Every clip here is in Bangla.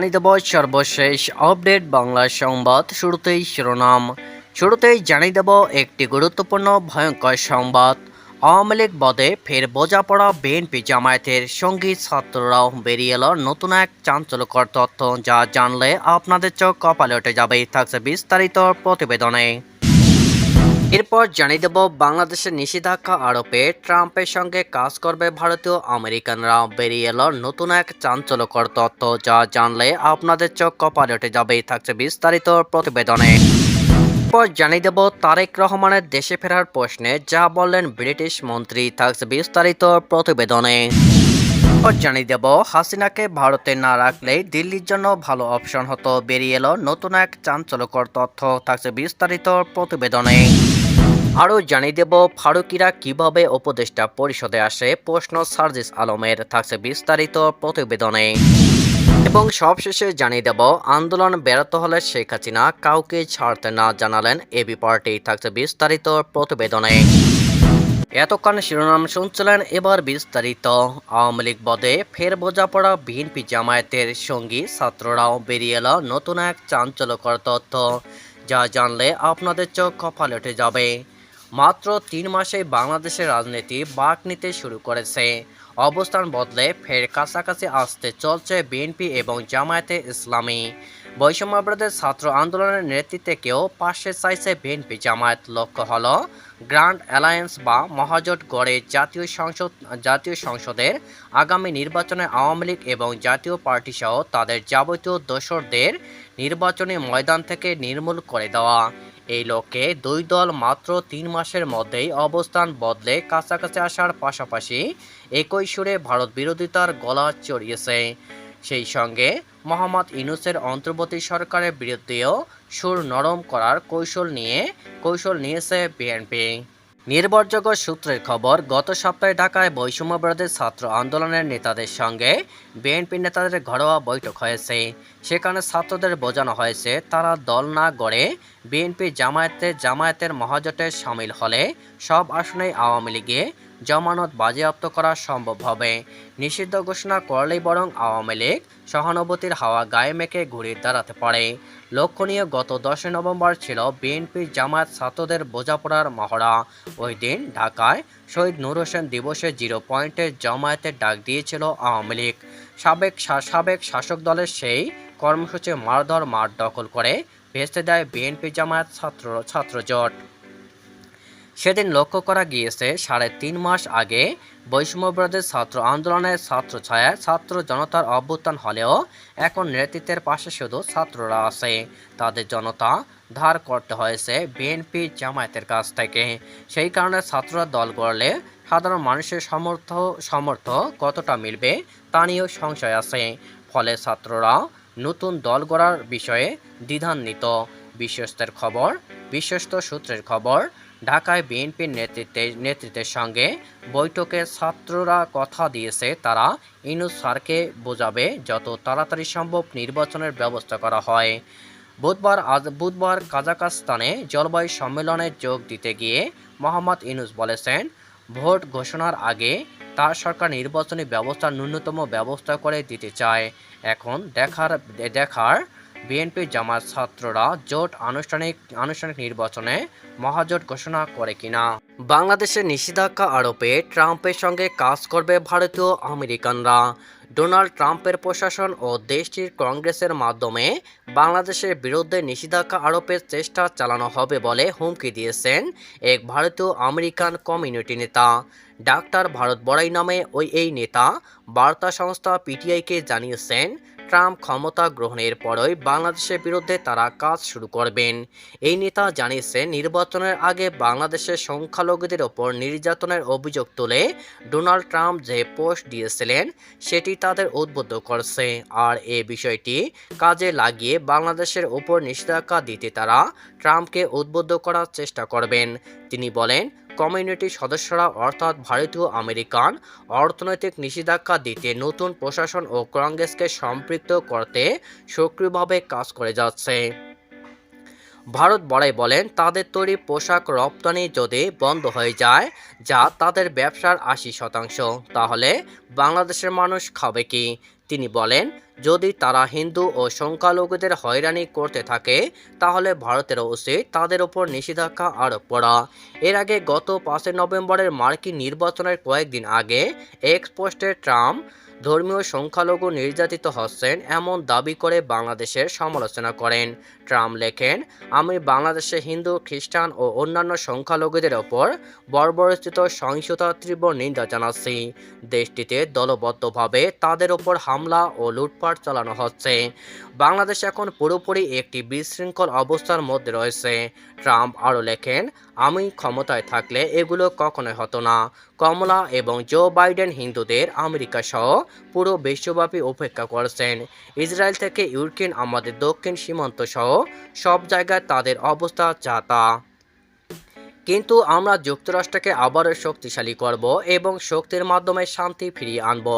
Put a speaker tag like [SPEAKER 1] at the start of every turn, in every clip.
[SPEAKER 1] জানিয়ে দেব সর্বশেষ আপডেট বাংলা সংবাদ শুরুতেই শিরোনাম। শুরুতেই জানিয়ে দেব একটি গুরুত্বপূর্ণ ভয়ঙ্কর সংবাদ। আওয়ামী লীগ বদে ফের বোঝাপড়া বিএনপি জামায়াতের সঙ্গী ছাত্ররাও বেরিয়ে এলো নতুন এক চাঞ্চল্যকর তথ্য। যা জানলে আপনাদের চোখ কপালে উঠে যাবে। থাকছে বিস্তারিত প্রতিবেদনে। এরপর জানিয়ে দেব বাংলাদেশের নিষেধাজ্ঞা আরোপে ট্রাম্পের সঙ্গে কাজ করবে ভারতীয় আমেরিকানরা। বেরিয়ে এলো নতুন এক চাঞ্চল্যকর তথ্য যা জানলে আপনাদের চোখ কপালে উঠে যাবে, থাকছে বিস্তারিত প্রতিবেদনে। এরপর জানিয়ে দেব তারেক রহমানের দেশে ফেরার প্রশ্নে যা বললেন ব্রিটিশ মন্ত্রী, থাকছে বিস্তারিত প্রতিবেদনে। জানিয়ে দেব হাসিনাকে ভারতে না রাখলেই দিল্লির জন্য ভালো অপশন হতো। বেরিয়ে এলো নতুন এক চাঞ্চল্যকর তথ্য, থাকছে বিস্তারিত প্রতিবেদনে। আরও জানিয়ে দেব ফারুকিরা কীভাবে উপদেষ্টা পরিষদে আসে প্রশ্ন সার্জিস আলমের, থাকছে বিস্তারিত প্রতিবেদনে। এবং সবশেষে জানিয়ে দেব, আন্দোলন বেরোতে হলে শেখ হাসিনা কাউকে ছাড়তে না জানালেন এবি পার্টি, থাকছে বিস্তারিত প্রতিবেদনে। এতক্ষণ শিরোনাম শুনছিলেন এবার বিস্তারিত। আওয়ামী লীগ বদে ফের বোঝাপড়া বিএনপি জামায়াতের সঙ্গী ছাত্ররাও বেরিয়ে এলো নতুন এক চাঞ্চল্যকর তথ্য। যা জানলে আপনাদের চোখ কপালে উঠে যাবে। মাত্র তিন মাসে বাংলাদেশের রাজনীতি বাঁক নিতে শুরু করেছে। অবস্থান বদলে ফের কাছাকাছি আসতে চলছে বিএনপি এবং জামায়াতে ইসলামী। বৈষম্যবিরোধী ছাত্র আন্দোলনের নেতৃত্বে কেউ পাশে চাইছে বিএনপি জামায়াত। লক্ষ্য হল, গ্র্যান্ড অ্যালায়েন্স বা মহাজোট গড়ে জাতীয় সংসদ, জাতীয় সংসদের আগামী নির্বাচনে আওয়ামী লীগ এবং জাতীয় পার্টি সহ তাদের যাবতীয় দোসরদের নির্বাচনী ময়দান থেকে নির্মূল করে দেওয়া। এই লক্ষ্যে দুই দল মাত্র তিন মাসের মধ্যেই অবস্থান বদলে কাছাকাছি আসার পাশাপাশি একই সুরে ভারত বিরোধিতার গলা চড়িয়েছে। সেই সঙ্গে মোহাম্মদ ইনুসের অন্তর্বর্তী সরকারের বিরুদ্ধেও সুর নরম করার কৌশল নিয়ে কৌশল নিয়েছে বিএনপি। নির্ভরযোগ্য সূত্রের খবর, গত সপ্তাহে ঢাকায় বৈষম্যবিরোধী ছাত্র আন্দোলনের নেতাদের সঙ্গে বিএনপি নেতাদের ঘরোয়া বৈঠক হয়েছে। সেখানে ছাত্রদের বোঝানো হয়েছে, তারা দল না গড়ে বিএনপি জামায়াতে জামায়াতের মহাজোটে সামিল হলে সব আসনেই আওয়ামী লীগে জামানত বাজেয়াপ্ত করা সম্ভব হবে। নিষিদ্ধ ঘোষণা করলেই বরং আওয়ামী লীগ সহানুভূতির হাওয়া গায়ে মেখে ঘুরে দাঁড়াতে পারে। লক্ষণীয় গত দশই নভেম্বর ছিল বিএনপি জামায়াত ছাত্রদের বোঝাপড়ার মহড়া। ওই দিন ঢাকায় শহীদ নূর হোসেন দিবসে জিরো পয়েন্টে জামায়াতের ডাক দিয়েছিল আওয়ামী লীগ। সাবেক সাবেক শাসক দলের সেই কর্মসূচি মারধর মাঠ দখল করে ভেস্তে দেয় বিএনপি জামায়াত ছাত্র, ছাত্রজোট। সেদিন লক্ষ্য করা গিয়েছে, সাড়ে তিন মাস আগে বৈষম্যবিরোধী ছাত্র আন্দোলনের ছাত্র ছায়া, ছাত্র জনতার অভ্যুত্থান হলেও এখন নেতৃত্বের পাশে শুধু ছাত্ররা আছে। তাদের জনতা ধার করতে হয়েছে বিএনপি জামায়াতের কাছ থেকে। সেই কারণে ছাত্ররা দল গড়লে সাধারণ মানুষের সমর্থ সমর্থ কতটা মিলবে তা নিয়েও সংশয় আছে। ফলে ছাত্ররা নতুন দল গড়ার বিষয়ে দ্বিধান্বিত। বিশ্বস্তের খবর, বিশ্বস্ত সূত্রের খবর ঢাকায় বিএনপির নেতৃত্বে, নেতৃত্বের সঙ্গে বৈঠকে ছাত্ররা কথা দিয়েছে। তারা ইনুস স্যারকে বোঝাবে যত তাড়াতাড়ি সম্ভব নির্বাচনের ব্যবস্থা করা হয়। বুধবার আজ, বুধবার কাজাকাস্তানে জলবায়ু সম্মেলনে যোগ দিতে গিয়ে মোহাম্মদ ইনুস বলেছেন, ভোট ঘোষণার আগে তার সরকার নির্বাচনী ব্যবস্থার ন্যূনতম ব্যবস্থা করে দিতে চায়। এখন দেখার দেখার বিএনপি জামাত ছাত্ররা জোট আনুষ্ঠানিক আনুষ্ঠানিক নির্বাচনে মহাজোট ঘোষণা করে কিনা? বাংলাদেশের নিষেধাজ্ঞা আরোপে ট্রাম্পের সঙ্গে কাজ করবে ভারতীয় আমেরিকানরা। ডোনাল্ড ট্রাম্পের প্রশাসন ও দেশটির কংগ্রেসের মাধ্যমে বাংলাদেশের বিরুদ্ধে নিষেধাজ্ঞা আরোপের চেষ্টা চালানো হবে বলে হুমকি দিয়েছেন এক ভারতীয় আমেরিকান কমিউনিটি নেতা। ডাক্তার ভারত বড়াই নামে ওই, এই নেতা বার্তা সংস্থা পিটিআইকে জানিয়েছেন ট্রাম্প ক্ষমতা গ্রহণের পরই বাংলাদেশের বিরুদ্ধে তারা কাজ শুরু করবেন। এই নেতা জানিয়েছেন, নির্বাচনের আগে বাংলাদেশের সংখ্যালঘুদের ওপর নির্যাতনের অভিযোগ তুলে ডোনাল্ড ট্রাম্প যে পোস্ট দিয়েছিলেন, সেটি তাদের উদ্বুদ্ধ করছে। আর এ বিষয়টি কাজে লাগিয়ে বাংলাদেশের ওপর নিষেধাজ্ঞা দিতে তারা ট্রাম্পকে উদ্বুদ্ধ করার চেষ্টা করবেন। তিনি বলেন, কমিউনিটি সদস্যরা অর্থাৎ ভারতীয় আমেরিকান অর্থনৈতিক নিষেধাজ্ঞা দিতে নতুন প্রশাসন ও কংগ্রেসকে সম্পৃক্ত করতে সক্রিয়ভাবে কাজ করে যাচ্ছে। ভারত বড়াই বলেন, তাদের তৈরি পোশাক রপ্তানি যদি বন্ধ হয়ে যায়, যা তাদের ব্যবসার আশি শতাংশ, তাহলে বাংলাদেশের মানুষ খাবে কি? তিনি বলেন, যদি তারা হিন্দু ও সংখ্যালঘুদের হয়রানি করতে থাকে, তাহলে ভারতেরও উচিত তাদের ওপর নিষেধাজ্ঞা আরোপ করা। এর আগে গত পাঁচই নভেম্বরের মার্কিন নির্বাচনের কয়েকদিন আগে এক্সপোস্টে ট্রাম্প ধর্মীয় সংখ্যালঘু নির্যাতিত হচ্ছেন এমন দাবি করে বাংলাদেশের সমালোচনা করেন। ট্রাম্প লেখেন, আমি বাংলাদেশে হিন্দু, খ্রিস্টান ও অন্যান্য সংখ্যালঘুদের ওপর বর্বরচিত সহিংসতার তীব্র নিন্দা জানাচ্ছি। দেশটিতে দলবদ্ধভাবে তাদের ওপর হামলা ও লুটপাট চালানো হচ্ছে। বাংলাদেশ এখন পুরোপুরি একটি বিশৃঙ্খল অবস্থার মধ্যে রয়েছে। ট্রাম্প আরও লেখেন আমি ক্ষমতায় থাকলে এগুলো কখনোই হতো না। কমলা এবং জো বাইডেন হিন্দুদের আমেরিকা সহ পুরো বিশ্বব্যাপী উপেক্ষা করেছেন। ইসরায়েল থেকে ইউক্রেন আমাদের দক্ষিণ সীমান্ত সহ সব জায়গায় তাদের অবস্থা চাতা কিন্তু আমরা যুক্তরাষ্ট্রকে আবারও শক্তিশালী করব এবং শক্তির মাধ্যমে শান্তি ফিরিয়ে আনব।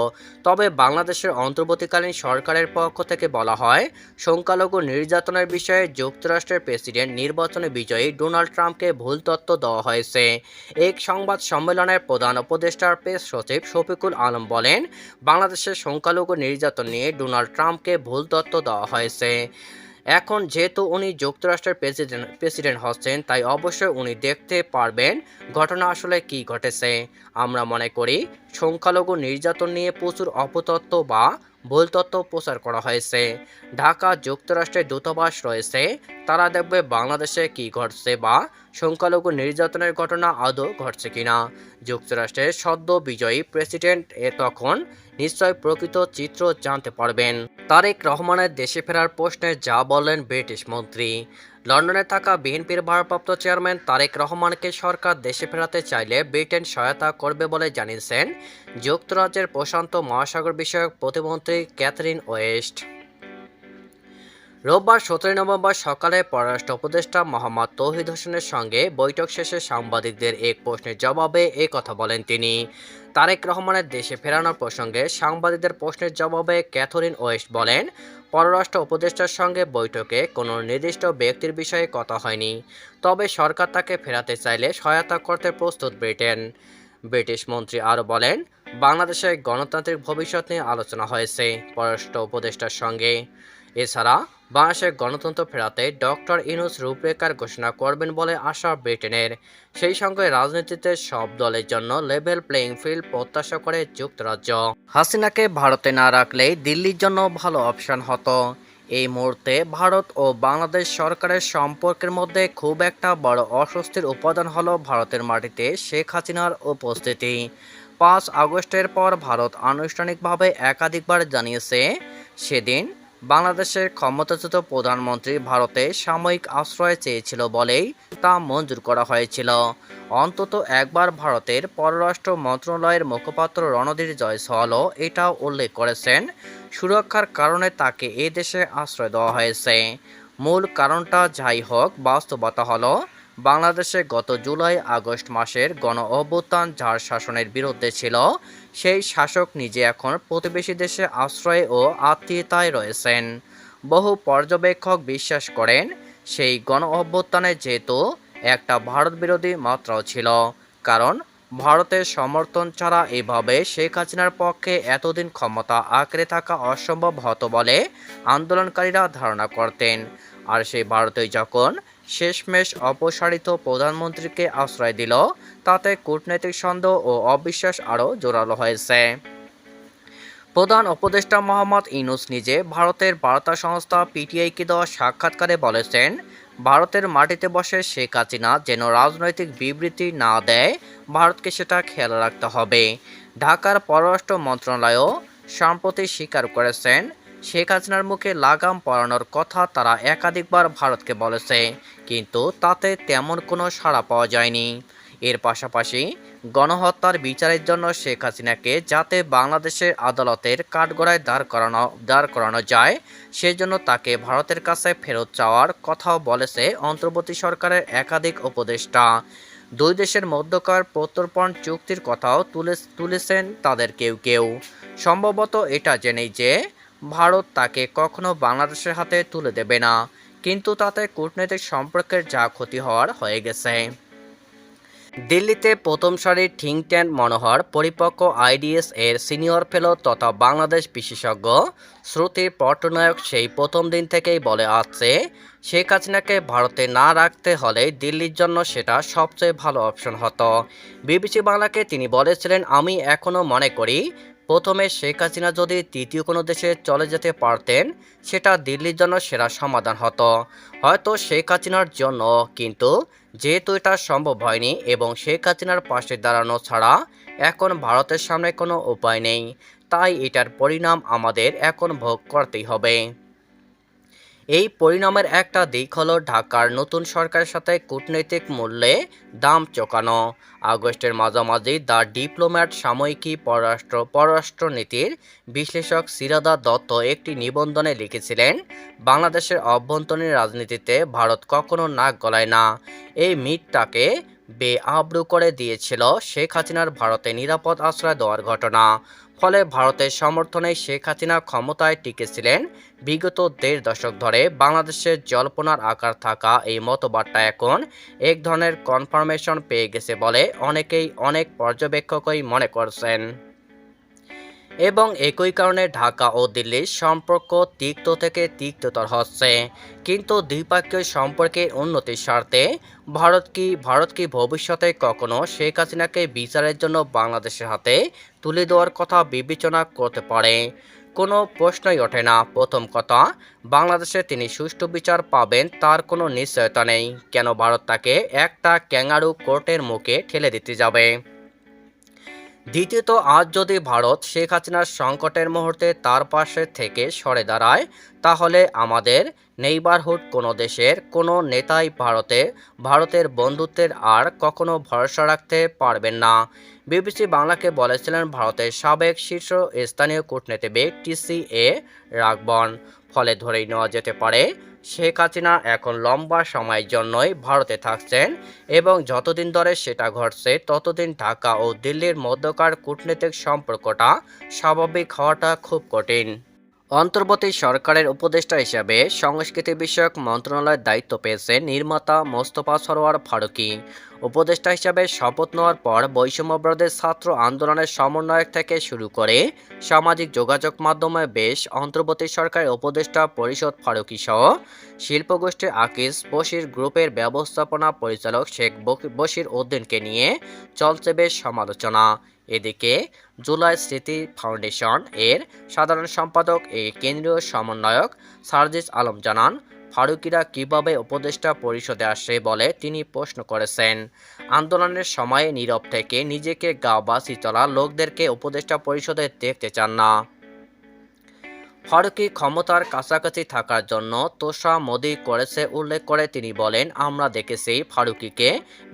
[SPEAKER 1] তবে বাংলাদেশের অন্তর্বর্তীকালীন সরকারের পক্ষ থেকে বলা হয়, সংখ্যালঘু নির্যাতনের বিষয়ে যুক্তরাষ্ট্রের প্রেসিডেন্ট নির্বাচনে বিজয়ী ডোনাল্ড ট্রাম্পকে ভুল তথ্য দেওয়া হয়েছে। এক সংবাদ সম্মেলনের প্রধান উপদেষ্টার প্রেস সচিব শফিকুল আলম বলেন, বাংলাদেশের সংখ্যালঘু নির্যাতন নিয়ে ডোনাল্ড ট্রাম্পকে ভুল তথ্য দেওয়া হয়েছে। এখন যেহেতু উনি যুক্তরাষ্ট্রের প্রেসিডেন্ট প্রেসিডেন্ট হচ্ছেন, তাই অবশ্যই উনি দেখতে পারবেন ঘটনা আসলে কি ঘটেছে। আমরা মনে করি, সংখ্যালঘু নির্যাতন নিয়ে প্রচুর অপতত্ত্ব বা ভুল তথ্য প্রচার করা হয়েছে। ঢাকা যুক্তরাষ্ট্রের দূতাবাস রয়েছে। তারা দেখবে বাংলাদেশে কি ঘটছে বা সংখ্যালঘু নির্যাতনের ঘটনা আদৌ ঘটছে কিনা। যুক্তরাষ্ট্রের সদ্য বিজয়ী প্রেসিডেন্ট এ তখন নিশ্চয় প্রকৃত চিত্র জানতে পারবেন। তারেক রহমানের দেশে ফেরার প্রশ্নে যা বললেন ব্রিটিশ মন্ত্রী। লন্ডনে থাকা বিএনপির ভারপ্রাপ্ত চেয়ারম্যান তারেক রহমানকে সরকার দেশে ফেরাতে চাইলে ব্রিটেন সহায়তা করবে বলে জানিয়েছেন যুক্তরাজ্যের প্রশান্ত মহাসাগর বিষয়ক প্রতিমন্ত্রী ক্যাথরিন ওয়েস্ট। রোববার সতেরোই নভেম্বর সকালে পররাষ্ট্র উপদেষ্টা মোহাম্মদ তৌহিদ হোসেনের সঙ্গে বৈঠক শেষে সাংবাদিকদের এক প্রশ্নের জবাবে এই কথা বলেন তিনি। তারেক রহমানের দেশে ফেরানোর প্রসঙ্গে সাংবাদিকদের প্রশ্নের জবাবে ক্যাথরিন ওয়েস্ট বলেন, পররাষ্ট্র উপদেষ্টার সঙ্গে বৈঠকে কোনো নির্দিষ্ট ব্যক্তির বিষয়ে কথা হয়নি, তবে সরকার তাকে ফেরাতে চাইলে সহায়তা করতে প্রস্তুত ব্রিটেন। ব্রিটিশ মন্ত্রী আরও বলেন বাংলাদেশের গণতান্ত্রিক ভবিষ্যৎ নিয়ে আলোচনা হয়েছে পররাষ্ট্র উপদেষ্টার সঙ্গে। এছাড়া বাংলাদেশের গণতন্ত্র ফেরাতে ডক্টর ইনুস রূপরেখার ঘোষণা করবেন বলে আশা ব্রিটেনের। সেই সঙ্গে রাজনীতিতে সব দলের জন্য লেভেল প্লেইং ফিল্ড প্রত্যাশা করে যুক্তরাজ্য। হাসিনাকে ভারতে না রাখলেই দিল্লির জন্য ভালো অপশন হতো। এই মুহূর্তে ভারত ও বাংলাদেশ সরকারের সম্পর্কের মধ্যে খুব একটা বড় অস্বস্তির উপাদান হলো ভারতের মাটিতে শেখ হাসিনার উপস্থিতি। পাঁচ আগস্টের পর ভারত আনুষ্ঠানিকভাবে একাধিকবার জানিয়েছে, সেদিন বাংলাদেশের ক্ষমতাচ্যুত প্রধানমন্ত্রী ভারতে সাময়িক আশ্রয় চেয়েছিল বলেই তা মঞ্জুর করা হয়েছিল। অন্তত একবার ভারতের পররাষ্ট্র মন্ত্রণালয়ের মুখপাত্র রণধীর জয়সওয়ালও এটাও উল্লেখ করেছেন, সুরক্ষার কারণে তাকে এ দেশে আশ্রয় দেওয়া হয়েছে। মূল কারণটা যাই হোক, বাস্তবতা হলো বাংলাদেশে গত জুলাই, আগস্ট মাসের গণ অভ্যুত্থান যার শাসনের বিরুদ্ধে ছিল, সেই শাসক নিজে এখন প্রতিবেশী দেশে আশ্রয় ও আত্মীয়তায় রয়েছেন। বহু পর্যবেক্ষক বিশ্বাস করেন, সেই গণ অভ্যুত্থানে যেহেতু একটা ভারত বিরোধী মাত্রাও ছিল, কারণ ভারতের সমর্থন ছাড়া এভাবে শেখ হাসিনার পক্ষে এতদিন ক্ষমতা আঁকড়ে থাকা অসম্ভব হতো বলে আন্দোলনকারীরা ধারণা করতেন। আর সেই ভারতই যখন শেষমেশ অপসারিত প্রধানমন্ত্রীকে আশ্রয় দিল। তাতে কূটনৈতিক সন্দেহ ও অবিশ্বাস আরও জোরালো হয়েছে। প্রধান উপদেষ্টা মোহাম্মদ ইনুস নিজে ভারতের বার্তা সংস্থা পিটিআইকে দেওয়া সাক্ষাৎকারে বলেছেন, ভারতের মাটিতে বসে শেখ হাসিনা যেন রাজনৈতিক বিবৃতি না দেয়, ভারতকে সেটা খেয়াল রাখতে হবে। ঢাকার পররাষ্ট্র মন্ত্রণালয়ও সম্প্রতি স্বীকার করেছেন, শেখ হাসিনার মুখে লাগাম পরানোর কথা তারা একাধিকবার ভারতকে বলেছে। কিন্তু তাতে তেমন কোনো সাড়া পাওয়া যায়নি। এর পাশাপাশি গণহত্যার বিচারের জন্য শেখ হাসিনাকে যাতে বাংলাদেশের আদালতের কাঠগড়ায় দাঁড় করানো দাঁড় করানো যায়, সেজন্য তাকে ভারতের কাছে ফেরত চাওয়ার কথাও বলেছে অন্তর্বর্তী সরকারের একাধিক উপদেষ্টা। দুই দেশের মধ্যকার প্রত্যর্পণ চুক্তির কথাও তুলে, তুলেছেন তাদের কেউ কেউ। সম্ভবত এটা জেনেই যে ভারত তাকে কখনো বাংলাদেশের হাতে তুলে দেবে না। কিন্তু তাতে কূটনৈতিক সম্পর্কের যা ক্ষতি হওয়ার হয়ে গেছে। দিল্লিতে প্রথম সারির থিঙ্ক ট্যাঙ্ক মনোহর, পরিপক্ক আইডিএস এর সিনিয়র ফেলো তথা বাংলাদেশ বিশেষজ্ঞ শ্রুতি পট্টনায়ক সেই প্রথম দিন থেকেই বলে আসছে, শেখ হাসিনাকে ভারতে না রাখতে হলে দিল্লির জন্য সেটা সবচেয়ে ভালো অপশন হতো। বিবিসি বাংলাকে তিনি বলেছিলেন, আমি এখনও মনে করি প্রথমে শেখ হাসিনা যদি তৃতীয় কোনো দেশে চলে যেতে পারতেন, সেটা দিল্লির জন্য সেরা সমাধান হতো। হয়তো শেখ হাসিনার জন্য, কিন্তু যেহেতু এটা সম্ভব হয়নি এবং শেখ হাসিনার পাশে দাঁড়ানো ছাড়া এখন ভারতের সামনে কোনো উপায় নেই, তাই এটার পরিণাম আমাদের এখন ভোগ করতেই হবে। এই পরিণামের একটা দিক হলো ঢাকার নতুন সরকারের সাথে কূটনৈতিক মূল্যে দাম চোকানো। আগস্টের মাঝামাঝি দ্য ডিপ্লোম্যাট সাময়িকী পররাষ্ট্র পররাষ্ট্রনীতির বিশ্লেষক সিরাদা দত্ত একটি নিবন্ধনে লিখেছিলেন, বাংলাদেশের অভ্যন্তরীণ রাজনীতিতে ভারত কখনো নাক গলায় না। এই মিটটাকে বেআব্রু করে দিয়েছিল শেখ হাসিনার ভারতে নিরাপদ আশ্রয় দেওয়ার ঘটনা। ফলে ভারতের সমর্থনে শেখ হাসিনা ক্ষমতায় টিকেছিলেন বিগত দেড় দশক ধরে। বাংলাদেশের জল্পনার আকার থাকা এই মতবাদটা এখন এক ধরনের কনফার্মেশন পেয়ে গেছে বলে অনেকেই অনেক পর্যবেক্ষকই মনে করছেন। এবং একই কারণে ঢাকা ও দিল্লির সম্পর্ক তিক্ত থেকে তিক্ততর হচ্ছে। কিন্তু দ্বিপাক্ষিক সম্পর্কের উন্নতির স্বার্থে ভারত কি ভারত কি ভবিষ্যতে কখনো শেখ হাসিনাকে বিচারের জন্য বাংলাদেশের হাতে তুলে দেওয়ার কথা বিবেচনা করতে পারে? কোনো প্রশ্নই ওঠে না। প্রথম কথা, বাংলাদেশে তিনি সুষ্ঠু বিচার পাবেন তার কোনো নিশ্চয়তা নেই। কেন ভারত তাকে একটা ক্যাঙ্গারু কোর্টের মুখে ঠেলে দিতে যাবে? দ্বিতীয়ত, আজ যদি ভারত শেখ হাসিনার সংকটের মুহূর্তে তার পাশে থেকে সরে দাঁড়ায়, তাহলে আমাদের নেইবারহুড কোনো দেশের কোনো নেতাই ভারতে, ভারতের বন্ধুত্বের আর কখনো ভরসা রাখতে পারবেন না। বিবিসি বাংলাকে বলেছিলেন ভারতের সাবেক শীর্ষ স্থানীয় কূটনীতিবিদ টিসি এ রাগবন ফলে ধরেই নেওয়া যেতে পারে, শেখ হাসিনা এখন লম্বা সময়ের জন্যই ভারতে থাকছেন এবং যতদিন ধরে সেটা ঘটছে, ততদিন ঢাকা ও দিল্লির মধ্যকার কূটনৈতিক সম্পর্কটা স্বাভাবিক হওয়াটা খুব কঠিন। অন্তর্বর্তী সরকারের উপদেষ্টা হিসেবে সংস্কৃতি বিষয়ক মন্ত্রণালয়ের দায়িত্ব পেয়েছেন নির্মাতা মোস্তফা সরোয়ার ফারুকী। উপদেষ্টা হিসেবে শপথ নেওয়ার পর বৈষম্যবিরোধী ছাত্র আন্দোলনের সমন্বয়ক থেকে শুরু করে সামাজিক যোগাযোগ মাধ্যমে বেশ অন্তর্বর্তী সরকারের উপদেষ্টা পরিষদ ফারুকী সহ শিল্পগোষ্ঠী আকিস বশির গ্রুপের ব্যবস্থাপনা পরিচালক শেখ বশির উদ্দিনকে নিয়ে চলছে বেশ সমালোচনা। এদিকে জুলাই স্মৃতি ফাউন্ডেশন এর সাধারণ সম্পাদক এ কেন্দ্রীয় সমন্বয়ক সার্জিস আলম জানান ফারুকিরা কীভাবে উপদেষ্টা পরিষদে আসে বলে তিনি প্রশ্ন করেছেন। আন্দোলনের সময়ে নীরব থেকে নিজেকে গা বাসি চলা লোকদেরকে উপদেষ্টা পরিষদে দেখতে চান না। ফারুকি ক্ষমতার কাছাকাছি থাকার জন্য তোষা মোদি করেছে উল্লেখ করে তিনি বলেন, আমরা দেখেছি ফারুকিকে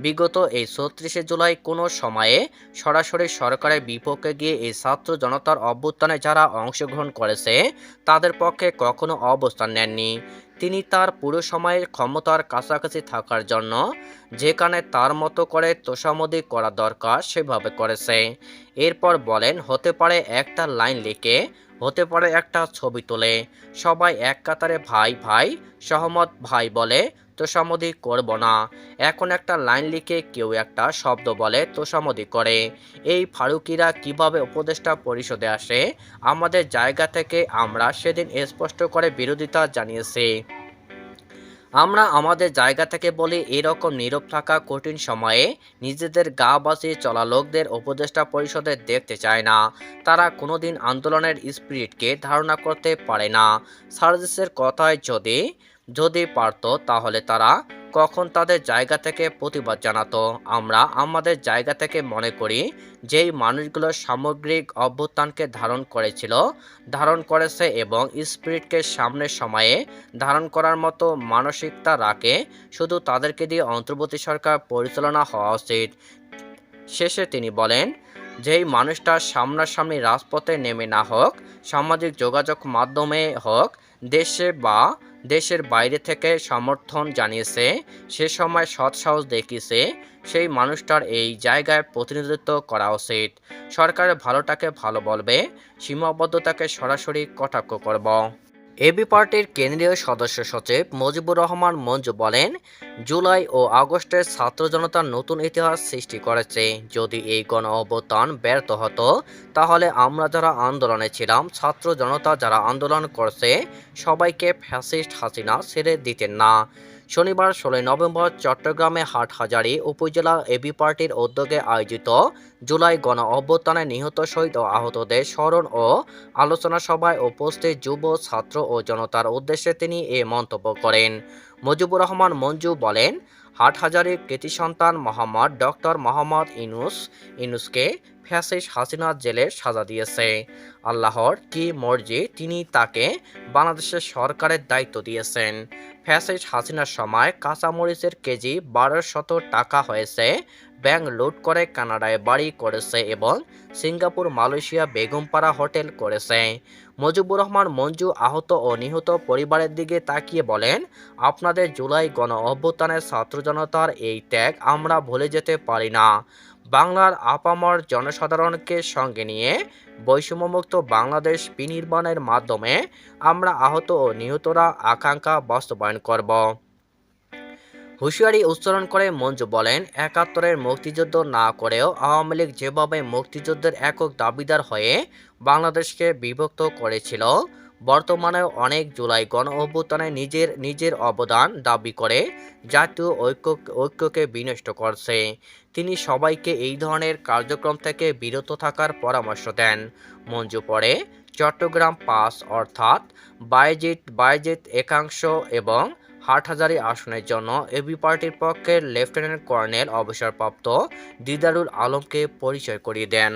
[SPEAKER 1] বিগত এই ছত্রিশে জুলাই কোনো সময়ে সরাসরি সরকারের বিপক্ষে গিয়ে এই ছাত্র জনতার অভ্যুত্থানে যারা অংশগ্রহণ করেছে, তাদের পক্ষে কখনো অবস্থান নেননি। তিনি তার পুরো সময়ের ক্ষমতার কাছাকাছি থাকার জন্য যেখানে তার মতো করে তোষামদি করা দরকার সেভাবে করেছে। এরপর বলেন, হতে পারে একটা লাইন লিখে, হতে পারে একটা ছবি তোলে। সবাই এক কাতারে ভাই ভাই, সহমত ভাই বলে তোষামদি করব না। এখন একটা লাইন লিখে কেউ একটা শব্দ বলে তোষামদি করে। এই ফারুকিরা কীভাবে উপদেষ্টা পরিষদে আসে? আমাদের জায়গা থেকে আমরা সেদিন স্পষ্ট করে বিরোধিতা জানিয়েছি। আমরা আমাদের জায়গা থেকে বলি, এরকম নীরব থাকা কঠিন সময়ে নিজেদের গা বাঁচিয়ে চলা লোকদের উপদেষ্টা পরিষদে দেখতে চায় না। তারা কোনোদিন আন্দোলনের স্পিরিটকে ধারণা করতে পারে না। সার্জিসের কথায় যদি যদি পারত, তাহলে তারা কখন তাদের জায়গা থেকে প্রতিবাদ জানাতো। আমরা আমাদের জায়গা থেকে মনে করি, যেই মানুষগুলো সামগ্রিক অভ্যুত্থানকে ধারণ করেছিল, ধারণ করেছে এবং স্পিরিটকে সামনের সময়ে ধারণ করার মতো মানসিকতা রাখে, শুধু তাদেরকে দিয়ে অন্তর্বর্তী সরকার পরিচালনা হওয়া উচিত। শেষে তিনি বলেন, যেই মানুষটা সামনাসামনি রাজপথে নেমে না হোক, সামাজিক যোগাযোগ মাধ্যমে হোক, দেশে বা দেশের বাইরে থেকে সমর্থন জানিয়েছে, সে সময় সৎ সাহস দেখিয়েছে, সেই মানুষটার এই জায়গায় প্রতিনিধিত্ব করা উচিত। সরকারের ভালোটাকে ভালো বলবে, সীমাবদ্ধতাকে সরাসরি কটাক্ষ করব। এবি পার্টির কেন্দ্রীয় সদস্য সচিব মজিবুর রহমান মঞ্জু বলেন, জুলাই ও আগস্টের ছাত্র জনতার নতুন ইতিহাস সৃষ্টি করেছে। যদি এই গণ অবতান ব্যর্থ হতো, তাহলে আমরা যারা আন্দোলনে ছিলাম, ছাত্র জনতা যারা আন্দোলন করছে, সবাইকে ফ্যাসিস্ট হাসিনা ছেড়ে দিতেন না। শনিবার ষোলোই নভেম্বর চট্টগ্রামে হাটহাজারী উপজেলা এবি পার্টির উদ্যোগে আয়োজিত জুলাই গণ অভ্যুত্থানে নিহত শহীদ ও আহতদের স্মরণ ও আলোচনা সভায় উপস্থিত যুব, ছাত্র ও জনতার উদ্দেশ্যে তিনি এ মন্তব্য করেন। মুজিবুর রহমান মঞ্জু বলেন, হাটহাজারীর কৃতি সন্তান মোহাম্মদ ডক্টর মোহাম্মদ ইনুস, ইনুসকে ফ্যাসিস হাসিনা জেলে সাজা দিয়েছে। আল্লাহর কি মর্জি তিনি তাকে বাংলাদেশের সরকারের দায়িত্ব দিয়েছেন। ফ্যাসিস হাসিনার সময় কাঁচামরিচের কেজি বারোশত টাকা হয়েছে, ব্যাংক লুট করে কানাডায় বাড়ি করেছে এবং সিঙ্গাপুর, মালয়েশিয়া বেগমপাড়া হোটেল করেছে। মজিবুর রহমান মঞ্জু আহত ও নিহত পরিবারের দিকে তাকিয়ে বলেন, আপনাদের জুলাই গণ অভ্যুত্থানের ছাত্র জনতার এই ত্যাগ আমরা ভুলে যেতে পারি না। বাংলার আপামর জনসাধারণকে সঙ্গে নিয়ে বৈষম্যমুক্ত বাংলাদেশ বিনির্মাণের মাধ্যমে আমরা আহত ও নিহতরা আকাঙ্ক্ষা বাস্তবায়ন করব। হুঁশিয়ারি উচ্চারণ করে মঞ্জু বলেন, একাত্তরের মুক্তিযুদ্ধ না করেও আওয়ামী লীগ যেভাবে মুক্তিযুদ্ধের একক দাবিদার হয়ে বাংলাদেশকে বিভক্ত করেছিল বর্তমানেও অনেক জুলাই গণ অভ্যুত্থানে নিজের নিজের অবদান দাবি করে, জাতীয় ঐক্য, ঐক্যকে বিনষ্ট করছে। তিনি সবাইকে এই ধরনের কার্যক্রম থেকে বিরত থাকার পরামর্শ দেন। মঞ্জু পরে চট্টগ্রাম পাস অর্থাৎ বায়েজিৎ বায়েজিৎ একাংশ এবং হাটহাজারী আসনের জন্য এবি পার্টির পক্ষে লেফটেন্যান্ট কর্নেল অবসরপ্রাপ্ত দিদারুল আলমকে পরিচয় করিয়ে দেন।